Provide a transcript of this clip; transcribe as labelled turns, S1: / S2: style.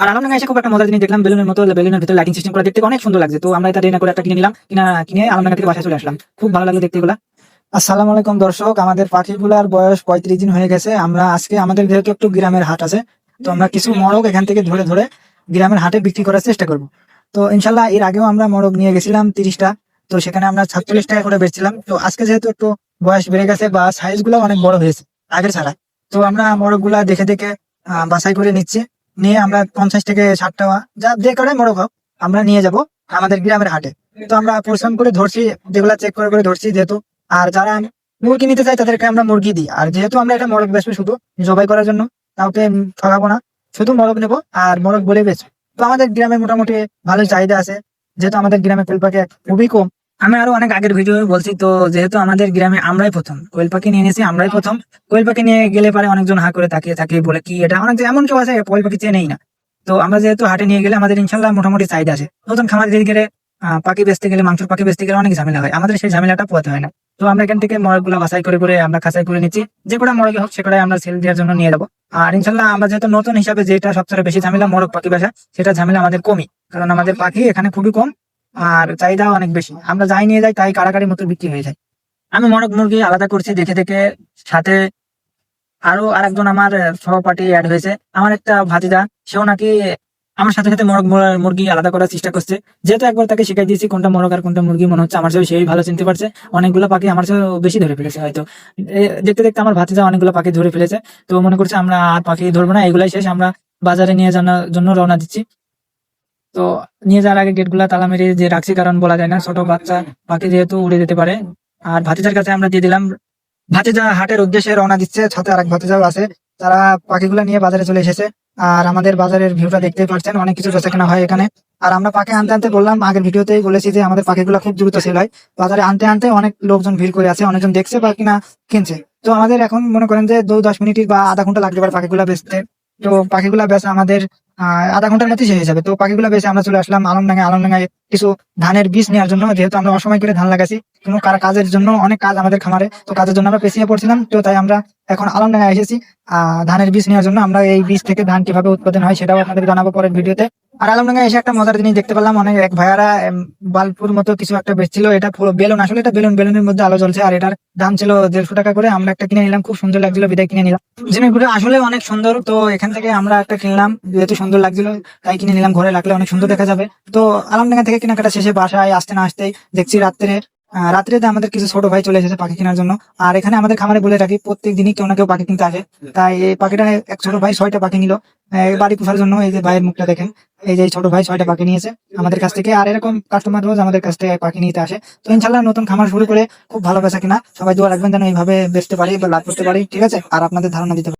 S1: আর আলমডাঙ্গা এসে খুব একটা মজার জিনিস দেখলাম, বেলুনের মতো, বেলুনের ভিতরে লাইটিং সিস্টেম করা দেখতে অনেক সুন্দর লাগছে। তো আমরা এটা দেরি না করে একটা কিনে নিলাম, কিনা, কিনে থেকে বাসায় চলে আসলাম। খুব ভালো লাগল দেখতে এগুলা আসসালামু আলাইকুম দর্শক, আমাদের পাখিগুলার বয়স পঁয়ত্রিশ দিন হয়ে গেছে। আমরা আজকে, আমাদের যেহেতু একটু গ্রামের হাট আছে, তো আমরা কিছু মরগ এখান থেকে ধরে ধরে গ্রামের হাটে বিক্রি করার চেষ্টা করব। তো ইনশাল্লাহ এর আগেও আমরা মরগ নিয়ে গেছিলাম তিরিশটা, তো সেখানে আমরা সাতচল্লিশ টাকা করে বেচছিলাম। তো আজকে যেহেতু একটু বয়স বেড়ে গেছে বা সাইজ অনেক বড় হয়েছে, আগের ছাড়া। তো আমরা মরগগুলা দেখে দেখে বাছাই করে নিচ্ছি। নিয়ে আমরা পঞ্চাশ থেকে ষাট টাকা যা যে করে মরগ হোক, আমরা নিয়ে যাব আমাদের গ্রামের হাটে। তো আমরা পরিশ্রম করে ধরছি, যেগুলা চেক করে করে ধরছি যেহেতু। আর যারা মুরগি নিতে চাই তাদেরকে আমরা মুরগি দিই। আর যেহেতু আমরা এটা মরগ বেচবো শুধু জবাই করার জন্য, কাউকে ঠকাবো না, শুধু মরগ নেব আর মরগ বলে বেচবো। তো আমাদের গ্রামে মোটামুটি ভালো চাহিদা আছে। যেহেতু আমাদের গ্রামে কোয়েল পাখি খুবই কম আমি আরও অনেক আগের ভিডিও বলছি, তো যেহেতু আমাদের গ্রামে আমরাই প্রথম, কোয়েল পাখি নিয়ে এনেছি, আমরাই প্রথম। কোয়েল পাখি নিয়ে গেলে পারে অনেকজন হা করে তাকিয়ে থাকে, বলে কি এটা? অনেক এমন কেউ আছে, কোয়েল পাখি চেনেই না। তো আমরা যেহেতু হাটে নিয়ে গেলে আমাদের ইনশাল্লাহ মোটামুটি চাহিদা আছে। নতুন খামার দিয়ে গেলে পাখি বেচতে গেলে, মাংসের পাখি বেচতে গেলে অনেক ঝামেলা হয়। আমাদের সেই ঝামেলাটা পোয়াতে হয় না। তো আমরা এখান থেকে মরগগুলা বাছাই করে করে আমরা খাঁচাই করে নিচ্ছি। যে কটা মরগে হোক সে আমরা সেল দেওয়ার জন্য নিয়ে যাব আর ইনশাল্লাহ আমরা যেহেতু নতুন হিসাবে যেটা সবচেয়ে বেশি ঝামেলা মরগ পাখি বাসা সেটা ঝামেলা আমাদের কমই। কারণ আমাদের পাখি এখানে খুবই কম। আর চাহিদা অনেক বেশি। আমরা যাই নিয়ে যাই, তাই কারাকারি মতো বিক্রি হয়ে যায়। আমি মরক মুরগি আলাদা করছি, দেখে দেখে সাথে আরও আরেকজন আমার সহপাঠী অ্যাড হয়েছে। আমার একটা ভাতিজা, সেও নাকি আমার সাথে সাথে মরক মুরগি আলাদা করার চেষ্টা করছে। যেহেতু একবার তাকে শিখাই দিয়েছি কোনটা মরক আর কোনটা মুরগি, মনে হচ্ছে আমার চেয়ে সেই ভালো চিনতে পারছে। অনেকগুলো পাখি আমার চেয়ে বেশি ধরে ফেলেছে হয়তো। দেখতে দেখতে আমার ভাতিজা অনেকগুলো পাখি ধরে ফেলেছে। তো মনে করছে আমরা আর পাখি ধরবো না, এগুলাই শেষ। আমরা বাজারে নিয়ে যাওয়ার জন্য রওনা দিচ্ছি। তো নিয়ে যাওয়ার আগে গেটগুলা তালা মেরে যে রাখছি, কারণ বলা যায় না, ছোট বাচ্চা পাখি যেহেতু উড়ে যেতে পারে। আর ভাতিজার কাছে আমরা দিয়ে দিলাম, ভাতিজা হাটের উদ্দেশ্যে রওনা দিচ্ছে, সাথে আরেক ভাতিজাও আছে, তারা পাখিগুলা নিয়ে বাজারে চলে এসেছে। আর আমাদের বাজারের ভিউটা দেখতেই পাচ্ছেন অনেক কিছু বেচা কেনা হয় এখানে। আর আমরা পাখি আনতে আনতে বললাম, আগের ভিডিওতেই বলেছি যে আমাদের পাখিগুলো খুব দ্রুত সেল হয়। বাজারে আনতে আনতে অনেক লোকজন ভিড় করে আছে, অনেকজন দেখছে বা কিনা কিনছে। তো আমাদের এখন মনে করেন যে দু দশ মিনিট বা আধা ঘণ্টা লাগতে পারে পাখিগুলা বেচতে। তো পাখিগুলা বেশ আমাদের আধা ঘণ্টার মধ্যে শেষ হয়ে যাবে। তো পাখিগুলা বেশি আমরা চলে আসলাম আলমডাঙ্গা আলমডাঙ্গায় কিছু ধানের বীজ নেওয়ার জন্য, যেহেতু আমরা অসময় করে ধান লাগাছি, কোনো কার, কাজের জন্য অনেক কাজ আমাদের খামারে, তো কাজের জন্য আমরা পেছিয়ে পড়ছিলাম, তো তাই আমরা এখন আলমডাঙ্গায় এসেছি। আহ, ধানের বীজ নেওয়ার জন্য আমরা এই বীজ থেকে ধান কীভাবে উৎপাদন হয় সেটাও আপনাদের জানাব পরের ভিডিওতে। আর আলমডাঙ্গা এসে একটা মজার জিনিস দেখতে পেলাম, অনেক এক ভাইয়ারা বালপুর মতো কিছু একটা বেচছিল। এটা পুরো বেলুন, আসলে এটা বেলুন, বেলুনের মধ্যে আলো জ্বলছে আর এটার দাম ছিল দেড়শো টাকা করে। আমরা একটা কিনে নিলাম, খুব সুন্দর লাগছিল, বিদায় কিনে নিলাম। জিনিসগুলো আসলে অনেক সুন্দর, তো এখান থেকে আমরা একটা কিনলাম, যেহেতু সুন্দর লাগছিল, তাই কিনে নিলাম। ঘরে লাগলে অনেক সুন্দর দেখা যাবে। তো আলমডাঙ্গা থেকে কেনাকাটা শেষে বাসায় আসতে না আসতেই দেখছি রাত্রে রাত্রেতে আমাদের কিছু ছোট ভাই চলে এসেছে পাখি কেনার জন্য। আর এখানে আমাদের খামারে বলে রাখি প্রত্যেক দিনই কেউ না কেউ পাখি কিনতে আসে। তাই এই পাখিটা এক ছোট ভাই ছয়টা পাখি নিল। বাড়ি পোষার জন্য এই যে ভাইয়ের মুখটা দেখেন, এই যে ছোট ভাই ছয়টা পাখি নিয়েছে আমাদের কাছ থেকে। আর এরকম কাস্টমার রোজ আমাদের কাছ থেকে পাখি নিতে আসে। তো ইনশাল্লাহ নতুন খামার শুরু করে খুব ভালো বেচা কিনা, সবাই দোয়া রাখবেন যেন এইভাবে বেচতে পারি বা লাভ করতে পারি, ঠিক আছে? আর আপনাদের ধারণা দিতে